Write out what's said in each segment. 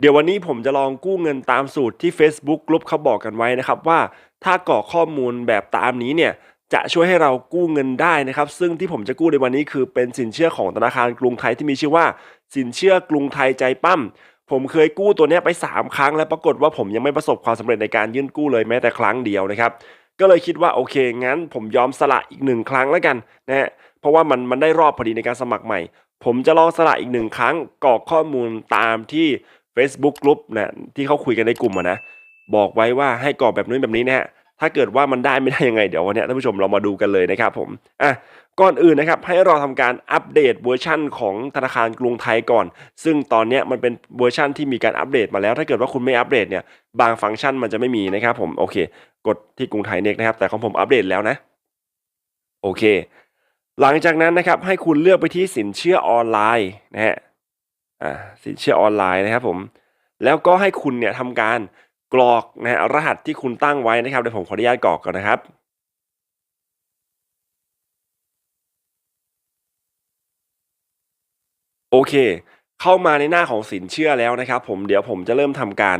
เดี๋ยววันนี้ผมจะลองกู้เงินตามสูตรที่ Facebook กลุ่มเขาบอกกันไว้นะครับว่าถ้ากรอกข้อมูลแบบตามนี้เนี่ยจะช่วยให้เรากู้เงินได้นะครับ ซึ่งที่ผมจะกู้ในวันนี้คือเป็นสินเชื่อของธนาคารกรุงไทยที่มีชื่อว่า สินเชื่อกรุงไทยใจปั้ม ผมเคยกู้ตัวนี้ไป 3 ครั้ง แล้วปรากฏว่าผมยังไม่ประสบความสำเร็จในการยื่นกู้เลยแม้แต่ครั้งเดียวนะครับ ก็เลยคิดว่าโอเคงั้น ผมยอมสละอีกหนึ่งครั้งแล้วกันนะฮะเพราะว่ามันมันได้รอบพอดีในการสมัครใหม่ ผมจะลองสละอีกหนึ่งครั้งกรอกข้อมูลตามที่ Facebook กลุ่มนะที่เขาคุยกันในกลุ่มอะนะบอกไว้ว่าให้กรอกแบบนู้นแบบนี้นะฮะถ้าเกิดว่ามันได้ไม่ได้ยังไงเดี๋ยววันนี้ท่านผู้ชมเรามาดูกันเลยนะครับผมอะก่อนอื่นนะครับให้เราทำการอัปเดตเวอร์ชั่นของธนาคารกรุงไทยก่อน ซึ่งตอนเนี้ยมันเป็นเวอร์ชั่นที่มีการอัปเดตมาแล้ว ถ้าเกิดว่าคุณไม่อัปเดตเนี่ยบางฟังก์ชันมันจะไม่มีนะครับผมโอเค กดที่กรุงไทยเน็กนะครับแต่ของผมอัปเดตแล้วนะโอเค หลังจากนั้นนะครับให้คุณเลือกไปที่สินเชื่อออนไลน์นะฮะ สินเชื่อออนไลน์นะครับผมแล้วก็ให้คุณเนี่ยทำการกรอกนะฮะรหัสที่คุณตั้งไว้นะครับเดี๋ยวผมขออนุญาตกรอกก่อนนะครับโอเค เข้ามาในหน้าของสินเชื่อแล้วนะครับ ผมเดี๋ยวผมจะเริ่มทำการ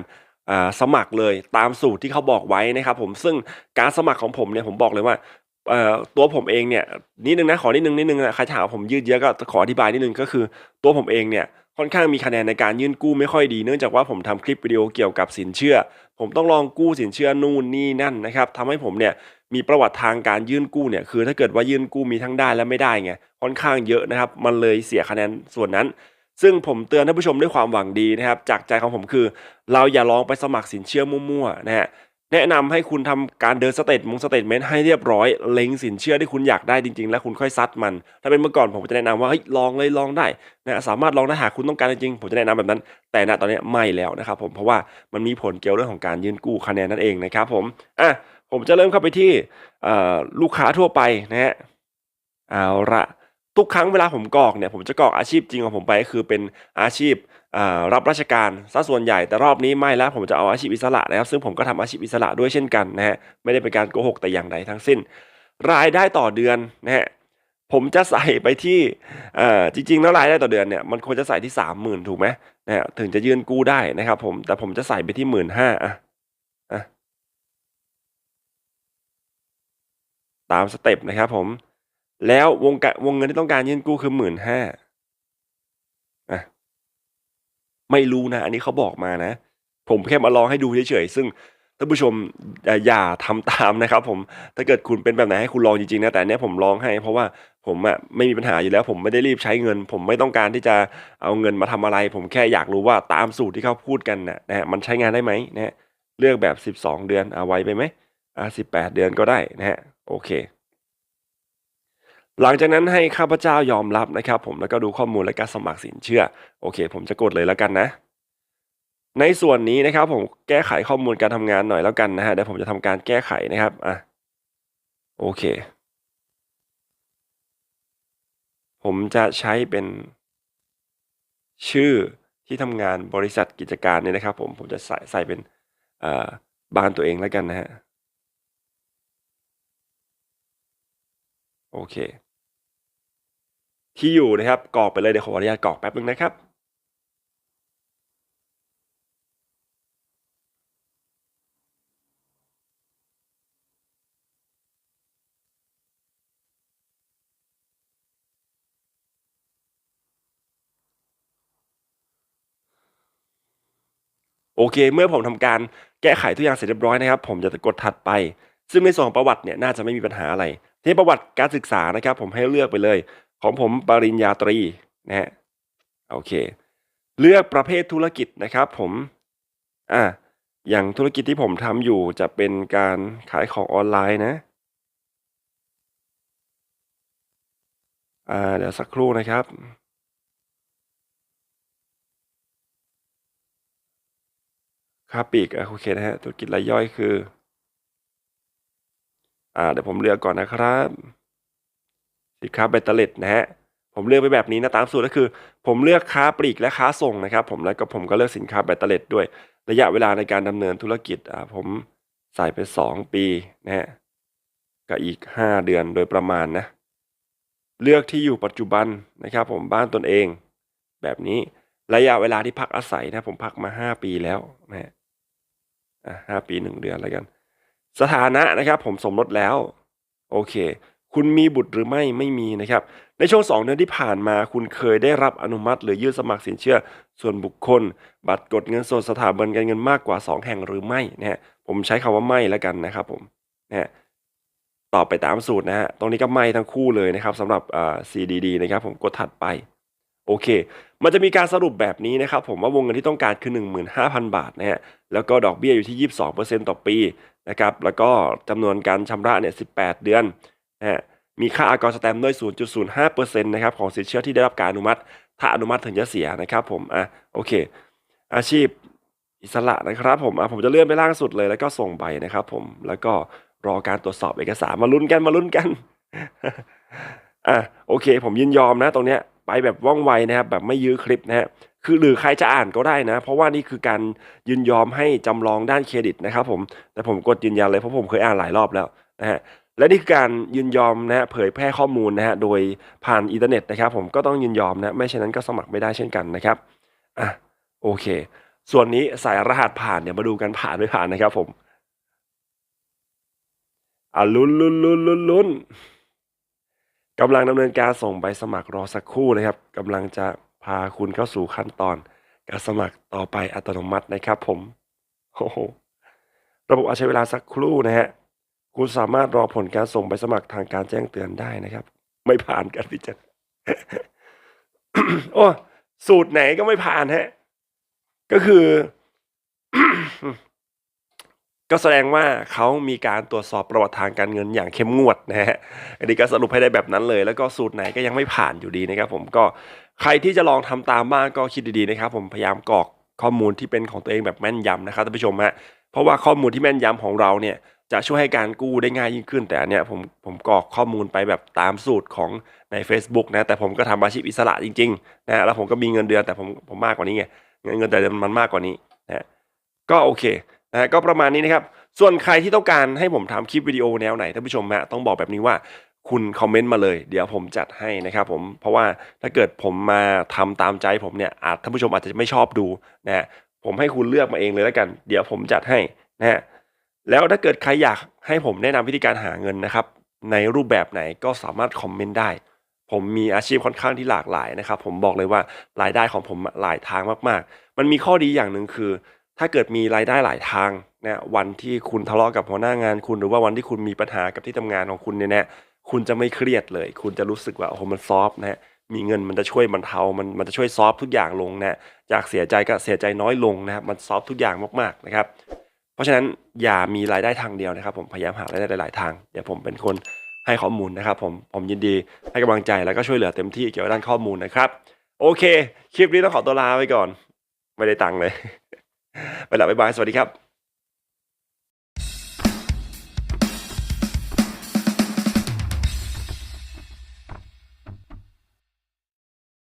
สมัครเลยตามสูตรที่เขาบอกไว้นะครับ ผมซึ่งการสมัครของผมเนี่ยผมบอกเลยว่าตัวผมเองเนี่ยนิดนึงนะขอนิดนึงนิดนึงนะใครถามว่าผมยืดเยอะก็ขออธิบายนิดนึงก็คือ ตัวผมเองเนี่ย ค่อนข้างมีคะแนนในการยื่นกู้ไม่ค่อยดี เนื่องจากว่าผมทำคลิปวิดีโอเกี่ยวกับสินเชื่อ ผมต้องลองกู้สินเชื่อนู่นนี่นั่นนะครับทำให้ผมเนี่ยมีประวัติทางการยื่นกู้เนี่ยคือถ้าเกิดว่ายื่นกู้มีทั้งได้และไม่ได้ไงค่อนข้างเยอะนะครับมันเลยเสียคะแนนส่วนนั้น ซึ่งผมเตือนท่านผู้ชมด้วยความหวังดีนะครับจากใจของผมคือ เราอย่าลองไปสมัครสินเชื่อมั่วๆนะฮะ แนะนำให้คุณทำการเดินสเตทมงสเตทเมนต์ให้เรียบร้อย เล็งสินเชื่อที่คุณอยากได้จริง ๆ แล้วคุณค่อยซัดมัน ถ้าเป็นเมื่อก่อนผมจะแนะนำว่าเฮ้ยลองเลยลองได้นะสามารถลองได้หากคุณต้องการจริงๆผมจะแนะนำแบบนั้น แต่ณตอนนี้ไม่แล้วนะครับผมเพราะว่ามันมีผลเกี่ยวเรื่องของการยื่นกู้คะแนนนั่นเองนะครับผมอะผมจะเริ่มเข้าไปที่ลูกค้าทั่วไปนะฮะเอาละ ทุกครั้งเวลาผมกรอกเนี่ยผมจะกรอกอาชีพจริงของผมไปก็คือเป็นอาชีพรับราชการซะส่วนใหญ่แต่รอบนี้ไม่แล้วผมจะเอาอาชีพอิสระนะครับ ซึ่งผมก็ทำอาชีพอิสระด้วยเช่นกันนะฮะไม่ได้เป็นการโกหกแต่อย่างใดทั้งสิ้น รายได้ต่อเดือนนะฮะผมจะใส่ไปที่จริงๆแล้วรายได้ต่อเดือนเนี่ยมันควรจะใส่ที่สามหมื่นถูกไหมนะฮะถึงจะยื่นกู้ได้นะครับผมแต่ผมจะใส่ไปที่หมื่นห้าอะอะตามสเต็ปนะครับผม แล้ววงวงเงินที่ต้องการยื่นกู้คือหมื่นห้าอะไม่รู้นะ อันนี้เขาบอกมานะ ผมแค่มาลองให้ดูเฉยๆซึ่งท่านผู้ชมอย่าทำตามนะครับ ผมถ้าเกิดคุณเป็นแบบไหนให้คุณลองจริงๆนะแต่เนี้ยผมลองให้ เพราะว่าผมอะไม่มีปัญหาอยู่แล้ว ผมไม่ได้รีบใช้เงิน ผมไม่ต้องการที่จะเอาเงินมาทำอะไร ผมแค่อยากรู้ว่าตามสูตรที่เขาพูดกันนะนะฮะมันใช้งานได้ไหมนะฮะเลือกแบบสิบสองเดือนเอาไว้ไปไหมอ่าสิบแปดเดือนก็ได้นะฮะโอเค หลังจากนั้นให้ข้าพเจ้ายอมรับนะครับผมแล้วก็ดูข้อมูลและการสมัครสินเชื่อ โอเค ผมจะกดเลยแล้วกันนะ ในส่วนนี้นะครับผมแก้ไขข้อมูลการทำงานหน่อยแล้วกันนะฮะเดี๋ยวผมจะทำการแก้ไขนะครับอะโอเค ผมจะใช้เป็น ชื่อที่ทำงานบริษัทกิจการเนี่ยนะครับ ผมผมจะใส่ใส่เป็นบ้านตัวเองแล้วกันนะฮะโอเค ที่อยู่นะครับกรอกไปเลยเดี๋ยวขออนุญาตกรอกแป๊บนึงนะครับโอเค เมื่อผมทำการแก้ไขทุกอย่างเสร็จเรียบร้อยนะครับ ผมจะกดถัดไป ซึ่งในส่วนของประวัติเนี่ยน่าจะไม่มีปัญหาอะไร ที่ประวัติการศึกษานะครับ ผมให้เลือกไปเลย ของผมปริญญาตรีนะฮะโอเค เลือกประเภทธุรกิจนะครับผมอะอย่างธุรกิจที่ผมทำอยู่จะเป็นการขายของออนไลน์นะอ่าเดี๋ยวสักครู่นะครับค่าปีกโอเคนะฮะธุรกิจรายย่อยคือ อ่าเดี๋ยวผมเลือกก่อนนะครับ สินค้าเบตเตอร์เล็ดนะฮะผมเลือกไปแบบนี้นะตามสูตรก็คือ ผมเลือกค้าปลีกและค้าส่งนะครับ ผมแล้วก็ผมก็เลือกสินค้าแบตเตอร์เล็ดด้วยระยะเวลาในการดำเนินธุรกิจอ่าผมใส่ไปสองปีนะฮะกับอีกห้าเดือนโดยประมาณนะเลือกที่อยู่ปัจจุบันนะครับ ผมบ้านตนเอง แบบนี้ระยะเวลาที่พักอาศัยนะ ผมพักมาห้าปีแล้วนะฮะอะห้าปีหนึ่งเดือนแล้วกัน สถานะนะครับ ผมสมรสแล้ว โอเค คุณมีบุตรหรือไม่ไม่มีนะครับ ในช่วงสองเดือนที่ผ่านมา คุณเคยได้รับอนุมัติ หรือยื่นสมัครสินเชื่อ ส่วนบุคคล บัตรกดเงินสดสถาบันการเงินมากกว่า 2 แห่งหรือไม่นะฮะผมใช้คำว่าไม่แล้วกันนะครับผมนะฮะตอบไปตามสูตรนะฮะตรงนี้ก็ไม่ทั้งคู่เลยนะครับสำหรับอ่า CDD นะครับผมกดถัดไปโอเค มันจะมีการสรุปแบบนี้นะครับผมว่าวงเงินที่ต้องการคือ 15,000 บาทนะฮะ แล้วก็ดอกเบี้ยอยู่ที่ 22%ต่อปีนะครับ แล้วก็จำนวนการชำระเนี่ย 18 เดือน นะฮะมีค่าอากรสแตมป์ด้วย 0.05%นะครับของสินเชื่อที่ได้รับการอนุมัติ ถ้าอนุมัติถึงจะเสียนะครับผมอะโอเค อาชีพอิสระนะครับผมอะผมจะเลื่อนไปล่างสุดเลยแล้วก็ส่งใบนะครับผมแล้วก็รอการตรวจสอบเอกสารมาลุ้นกันมาลุ้นกันอะโอเค ผมยินยอมนะตรงเนี้ยไปแบบว่องไวนะครับแบบไม่ยื้อคลิปนะฮะคือหรือใครจะอ่านก็ได้นะ เพราะว่านี่คือการยินยอมให้จำลองด้านเครดิตนะครับผมแต่ผมกดยืนยันเลยเพราะผมเคยอ่านหลายรอบแล้วนะฮะ และนี่คือการยินยอมนะฮะเผยแพร่ข้อมูลนะฮะโดยผ่านอินเทอร์เน็ตนะครับ ผมก็ต้องยินยอมนะไม่เช่นนั้นก็สมัครไม่ได้เช่นกันนะครับอะโอเค ส่วนนี้ใส่รหัสผ่านเดี๋ยวมาดูกันผ่านไม่ผ่านนะครับ ผมอะลุ้นลุ้นลุ้นลุ้นลุ้นกำลังดำเนินการส่งใบสมัครรอสักครู่นะครับกำลังจะพาคุณเข้าสู่ขั้นตอน การสมัครต่อไปอัตโนมัตินะครับ ผมโอ้โหระบบอาจใช้เวลาสักครู่นะฮะ คุณสามารถรอผลการส่งใบสมัครทางการแจ้งเตือนได้นะครับ ไม่ผ่านกันพิจารณาโอ้สูตรไหนก็ไม่ผ่านฮะ ก็คือ ก็แสดงว่าเขามีการตรวจสอบประวัติทางการเงินอย่างเข้มงวดนะฮะอันนี้ก็สรุปให้ได้แบบนั้นเลย แล้วก็สูตรไหนก็ยังไม่ผ่านอยู่ดีนะครับ ผมก็ใครที่จะลองทำตามบ้างก็คิดดีๆนะครับ ผมพยายามกรอกข้อมูลที่เป็นของตัวเองแบบแม่นยำนะครับท่านผู้ชมฮะเพราะว่าข้อมูลที่แม่นยำของเราเนี่ย จะช่วยให้การกู้ได้ง่ายยิ่งขึ้น แต่อันเนี้ยผมผมกรอกข้อมูลไปแบบตามสูตรของใน Facebook นะแต่ผมก็ทำอาชีพอิสระจริงๆนะแล้วผมก็มีเงินเดือนแต่ผมผมมากกว่านี้ไงเงินเงินเดือนมันมากกว่านี้นะก็โอเคนะก็ประมาณนี้นะครับ ส่วนใครที่ต้องการให้ผมทำคลิปวิดีโอแนวไหนท่านผู้ชมฮะต้องบอกแบบนี้ว่าคุณคอมเมนต์มาเลย เดี๋ยวผมจัดให้นะครับผมเพราะว่าถ้าเกิดผมมาทำตามใจผมเนี่ยอาจท่านผู้ชมอาจจะไม่ชอบดูนะฮะผมให้คุณเลือกมาเองเลยแล้วกัน เดี๋ยวผมจัดให้นะฮะ แล้วถ้าเกิดใครอยากให้ผมแนะนำวิธีการหาเงินนะครับ ในรูปแบบไหนก็สามารถคอมเมนต์ได้ ผมมีอาชีพค่อนข้างที่หลากหลายนะครับ ผมบอกเลยว่ารายได้ของผมหลายทางมากๆ มันมีข้อดีอย่างหนึ่งคือ ถ้าเกิดมีรายได้หลายทางนะวันที่คุณทะเลาะกับหัวหน้างานคุณหรือว่าวันที่คุณมีปัญหากับที่ทำงานของคุณเนี่ยนะคุณจะไม่เครียดเลย คุณจะรู้สึกว่าโอ้โหมันซอฟต์นะฮะมีเงินมันจะช่วยบรรเทา มันมันจะช่วยซอฟทุกอย่างลงนะจากเสียใจก็เสียใจน้อยลงนะครับ มันซอฟทุกอย่างมากๆนะครับ เพราะฉะนั้นอย่ามีรายได้ทางเดียวนะครับ ผมพยายามหารายได้หลาย ๆ ทางเดี๋ยวผมเป็นคนให้ข้อมูลนะครับ ผมผมยินดีให้กำลังใจแล้วก็ช่วยเหลือเต็มที่เกี่ยวกับด้านข้อมูลนะครับโอเค คลิปนี้ต้องขอตัวลาไปก่อน ไม่ได้ตังค์เลย ไปละบ๊ายบาย สวัสดีครับ